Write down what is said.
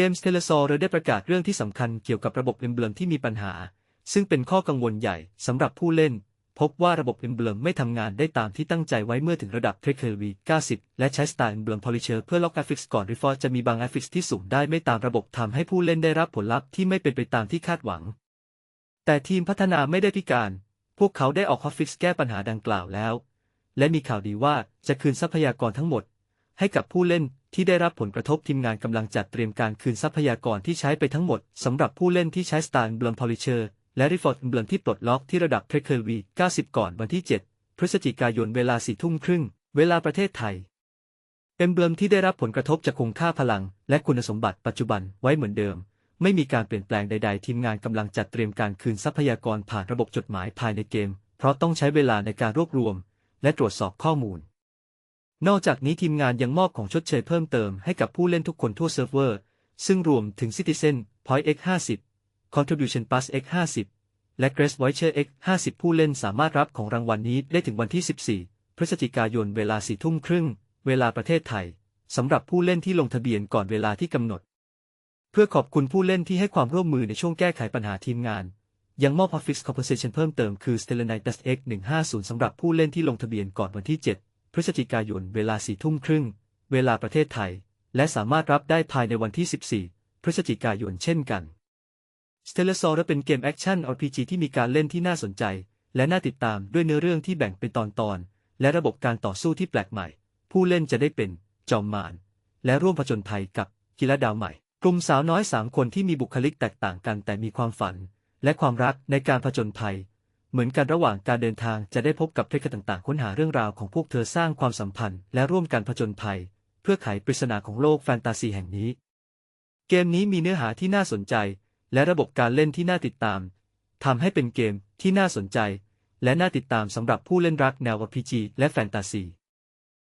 เกม s t e l l a s a u r ได้ประกาศเรื่องที่สำคัญเกี่ยวกับระบบ Emblem ที่มีปัญหา ซึ่งเป็นข้อกังวลใหญ่สำหรับผู้เล่น พบว่าระบบ Emblem ไม่ทำงานได้ตามที่ตั้งใจไว้เมื่อถึงระดับ t r e c k e r v 90 และใช้ Star Emblem Polisher เพื่อล็อก Affix ก่อน Reforge จะมีบาง Affix ที่สูงได้ไม่ตามระบบทำให้ผู้เล่นได้รับผลลัพธ์ที่ไม่เป็นไปตามที่คาดหวัง แต่ทีมพัฒนาไม่ได้พิการ พวกเขาได้ออก Hotfix แก้ปัญหาดังกล่าวแล้ว และมีข่าวดีว่าจะคืนทรัพยากรทั้งหมด ให้กับผู้เล่น ที่ได้รับผลกระทบทีมงานกำลังจัดเตรียมการคืนทรัพยากรที่ใช้ไปทั้งหมดสำหรับผู้เล่นที่ใช้ Star Emblem Polisher และ Reforged Emblem ที่ปลดล็อกที่ระดับ t r e c k e r V 90 ก่อนวันที่ 7 พฤศจิกายนเวลา4ทุ่มครึ่ง เวลาประเทศไทย Emblem ที่ได้รับผลกระทบจะคงค่าพลัง และคุณสมบัติปัจจุบันไว้เหมือนเดิม ไม่มีการเปลี่ยนแปลงใด ๆ ทีมงานกำลังจัดเตรียมการคืนทรัพยากรผ่านระบบจดหมายภายในเกม เพราะต้องใช้เวลาในการรวบรวม และตรวจสอบข้อมูล นอกจากนี้ทีมงานยังมอบของชดเชยเพิ่มเติมให้กับผู้เล่นทุกคนทั่วเซิร์ฟเวอร์ ซึ่งรวมถึง Citizen Point X 50 Contribution Plus X 50และ Grace Voucher X 50ผู้เล่นสามารถรับของรางวัลนี้ได้ถึงวันที่ 14 พฤศจิกายนเวลา4ทุ่มครึ่ง เวลาประเทศไทยสำหรับผู้เล่นที่ลงทะเบียนก่อนเวลาที่กำหนด เพื่อขอบคุณผู้เล่นที่ให้ความร่วมมือในช่วงแก้ไขปัญหาทีมงาน ยังมอบ Hotfix Compensation เพิ่มเติมคือ Stellanitis X 150สำหรับผู้เล่นที่ลงทะเบียนก่อนวันที่ 7 พฤศจิกายน เวลา4ทุ่มครึ่ง เวลาประเทศไทย และสามารถรับได้ภายในวันที่ 14 พฤศจิกายนเช่นกัน s t e l l a s a u r เป็นเกมแอคชั่น RPG ที่มีการเล่นที่น่าสนใจ และน่าติดตามด้วยเนื้อเรื่องที่แบ่งเป็นตอนๆและระบบการต่อสู้ที่แปลกใหม่ ผู้เล่นจะได้เป็นจอมมารและร่วมผจญภัยกับกิลดาวใหม่ กลุ่มสาวน้อยสามคนที่มีบุคลิกแตกต่างกันแต่มีความฝัน และความรักในการผจญภัย เหมือนกันระหว่างการเดินทางจะได้พบกับเทคนิคต่างๆ ค้นหาเรื่องราวของพวกเธอสร้างความสัมพันธ์และร่วมกันผจญภัย เพื่อไขปริศนาของโลกแฟนตาซีแห่งนี้ เกมนี้มีเนื้อหาที่น่าสนใจ และระบบการเล่นที่น่าติดตามทำให้เป็นเกมที่น่าสนใจ และน่าติดตามสำหรับผู้เล่นรักแนว RPG และแฟนตาซี